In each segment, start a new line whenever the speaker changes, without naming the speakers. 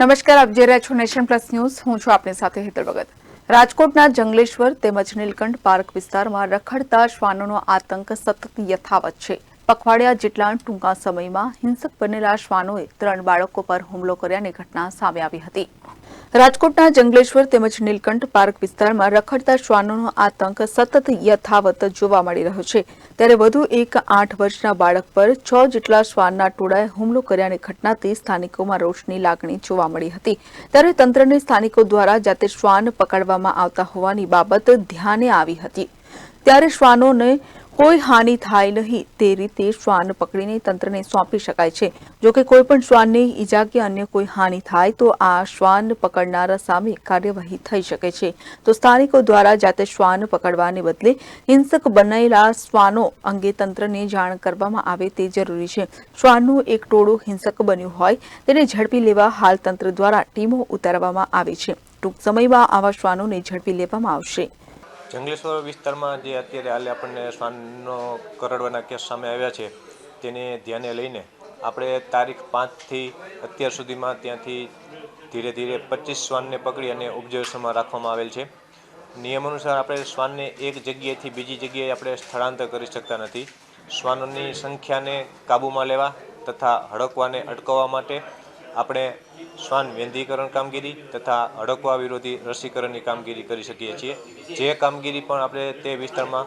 નમસ્કાર, આપ જે રહ્યા છો નેશન પ્લસ ન્યૂઝ. હું છું આપની સાથે હેતલ ભગત. રાજકોટના જંગલેશ્વર તેમજ નીલકંઠ પાર્ક વિસ્તારમાં રખડતા શ્વાનોનો આતંક સતત યથાવત છે. પખવાડિયા જેટલા ટૂંકા સમયમાં હિંસક બનેલા શ્વાનોએ ત્રણ બાળકો પર હુમલો કર્યાની ઘટના સામે આવી હતી. રાજકોટના જંગલેશ્વર તેમજ નીલકંઠ પાર્ક વિસ્તારમાં રખડતા શ્વાનોનો આતંક સતત યથાવત જોવા મળી રહ્યો છે. ત્યારે વધુ એક આઠ વર્ષના બાળક પર છ જેટલા શ્વાનના ટોળાએ હુમલો કર્યાની ઘટનાથી સ્થાનિકોમાં રોષની લાગણી જોવા મળી હતી. ત્યારે તંત્રને સ્થાનિકો દ્વારા જાતે શ્વાન પકડવામાં આવતા હોવાની બાબત ધ્યાને આવી હતી. ત્યારે શ્વાનોને કોઈ હાનિ થાય નહીં તે રીતે શ્વાન પકડીને તંત્રને સોંપી શકાય છે. જો કે કોઈ પણ શ્વાનને ઈજા કે અન્ય કોઈ હાનિ થાય તો આ શ્વાન પકડનારા સામે કાર્યવાહી થઈ શકે છે. તો સ્થાનિકો દ્વારા જાતે શ્વાન પકડવાને બદલે હિંસક બનેલા શ્વાનો અંગે તંત્રને જાણ કરવામાં આવે તે જરૂરી છે. શ્વાનનું એક ટોળું હિંસક બન્યું હોય તેને ઝડપી લેવા હાલ તંત્ર દ્વારા ટીમો ઉતારવામાં આવી છે. ટૂંક સમયમાં આવા શ્વાનોને ઝડપી લેવામાં આવશે.
જંગલેશ્વર વિસ્તારમાં જે અત્યારે હાલે આપણને શ્વાનનો કરડવાના કેસ સામે આવ્યા છે, તેને ધ્યાને લઈને આપણે તારીખ પાંચથી અત્યાર સુધીમાં ત્યાંથી ધીરે ધીરે પચીસ શ્વાનને પકડી અને ઓબ્ઝર્વેશનમાં રાખવામાં આવેલ છે. નિયમ અનુસાર આપણે શ્વાનને એક જગ્યાએથી બીજી જગ્યાએ આપણે સ્થળાંતર કરી શકતા નથી. શ્વાનોની સંખ્યાને કાબૂમાં લેવા તથા હડકવાને અટકાવવા માટે આપણે શ્વાન વેંધીકરણ કામગીરી તથા અડકવા વિરોધી રસીકરણની કામગીરી કરી શકીએ છીએ. જે કામગીરી પણ આપણે તે વિસ્તારમાં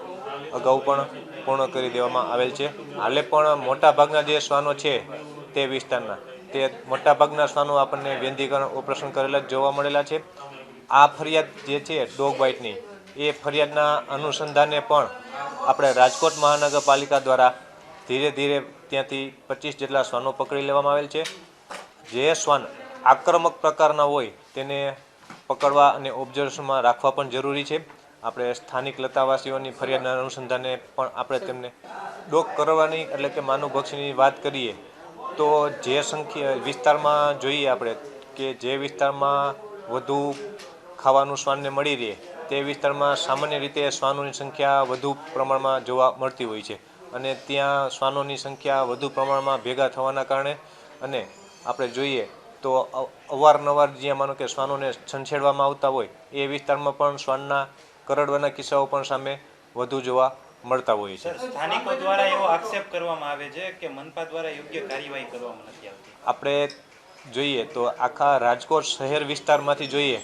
અગાઉ પણ પૂર્ણ કરી દેવામાં આવેલ છે. હાલે પણ મોટાભાગના જે શ્વાનો છે તે વિસ્તારના, તે મોટાભાગના શ્વાનો આપણને વેંધીકરણ ઓપરેશન કરેલા જોવા મળેલા છે. આ ફરિયાદ જે છે ડોગ બાઇટની, એ ફરિયાદના અનુસંધાને પણ આપણે રાજકોટ મહાનગરપાલિકા દ્વારા ધીરે ધીરે ત્યાંથી પચીસ જેટલા શ્વાનો પકડી લેવામાં આવેલ છે. જે શ્વાન આક્રમક પ્રકારના હોય તેને પકડવા અને ઓબ્ઝર્વેશનમાં રાખવા પણ જરૂરી છે. આપણે સ્થાનિક લતાવાસીઓની ફરિયાદના અનુસંધાને પણ આપણે તેમને ડોક કરવાની એટલે કે માનુભક્ષીની વાત કરીએ તો જે સંખ્યા વિસ્તારમાં જોઈએ આપણે કે જે વિસ્તારમાં વધુ ખાવાનું શ્વાનને મળી રહે તે વિસ્તારમાં સામાન્ય રીતે શ્વાનોની સંખ્યા વધુ પ્રમાણમાં જોવા મળતી હોય છે અને ત્યાં શ્વાનોની સંખ્યા વધુ પ્રમાણમાં ભેગા થવાના કારણે અને આપણે જોઈએ તો અવારનવાર જ્યાં માનો કે શ્વાનોને છંછેડવામાં આવતા હોય એ વિસ્તારમાં પણ શ્વાનના કરડવાના કિસ્સાઓ પણ સામે વધુ જોવા મળતા હોય છે.
સ્થાનિકો દ્વારા એવો આક્ષેપ કરવામાં આવે છે કે મનપા દ્વારા યોગ્ય કાર્યવાહી કરવામાં નથી આવતી?
આપણે જોઈએ તો આખા રાજકોટ શહેર વિસ્તારમાંથી જોઈએ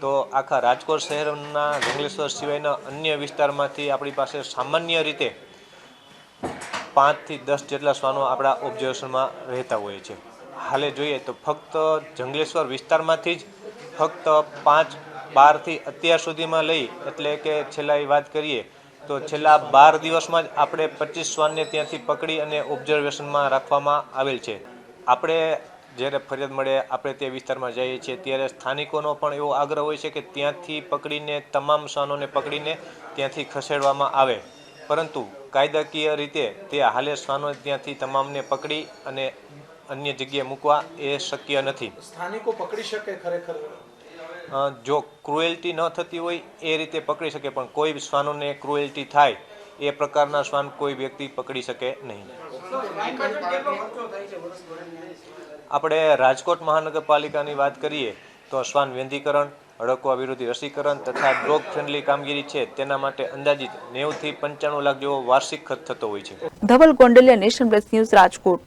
તો આખા રાજકોટ શહેરના જંગલેશ્વર સિવાયના અન્ય વિસ્તારમાંથી આપણી પાસે સામાન્ય રીતે પાંચથી દસ જેટલા શ્વાનો આપણા ઓબ્ઝર્વેશનમાં રહેતા હોય છે. હાલે જોઈએ તો ફક્ત જંગલેશ્વર વિસ્તારમાંથી જ ફક્ત પાંચ બારથી અત્યાર સુધીમાં લઈ, એટલે કે છેલ્લા એ વાત કરીએ, તો છેલ્લા બાર દિવસમાં જ આપણે પચીસ શ્વાનને ત્યાંથી પકડી અને ઓબ્ઝર્વેશનમાં રાખવામાં આવેલ છે. આપણે જ્યારે ફરિયાદ મળે, આપણે તે વિસ્તારમાં જઈએ છીએ, ત્યારે સ્થાનિકોનો પણ એવો આગ્રહ હોય છે કે ત્યાંથી પકડીને, તમામ શ્વાનોને પકડીને ત્યાંથી ખસેડવામાં આવે. પરંતુ કાયદાકીય રીતે તે હાલે શ્વાનો ત્યાંથી તમામને પકડી અને અન્ય જગ્યાએ મૂકવા એ શક્ય નથી.
સ્થાનિકો પકડી શકે ખરેખર?
જો ક્રુએલ્ટી ન થતી હોય એ રીતે પકડી શકે પણ કોઈ શ્વાનોને ક્રુએલ્ટી થાય એ પ્રકારના શ્વાન કોઈ વ્યક્તિ પકડી શકે નહીં. આપણે રાજકોટ મહાનગરપાલિકાની વાત કરીએ તો શ્વાન વેંધીકરણ હડકવા વિરોધી રસીકરણ તથા ડોગ ફ્રેન્ડલી કામગીરી છે તેના માટે અંદાજિત નેવુંથી પંચાણું લાખ જેવો વાર્ષિક ખર્ચ થતો હોય છે.
Dhaval Gondaliya Nation Plus News Rajkot.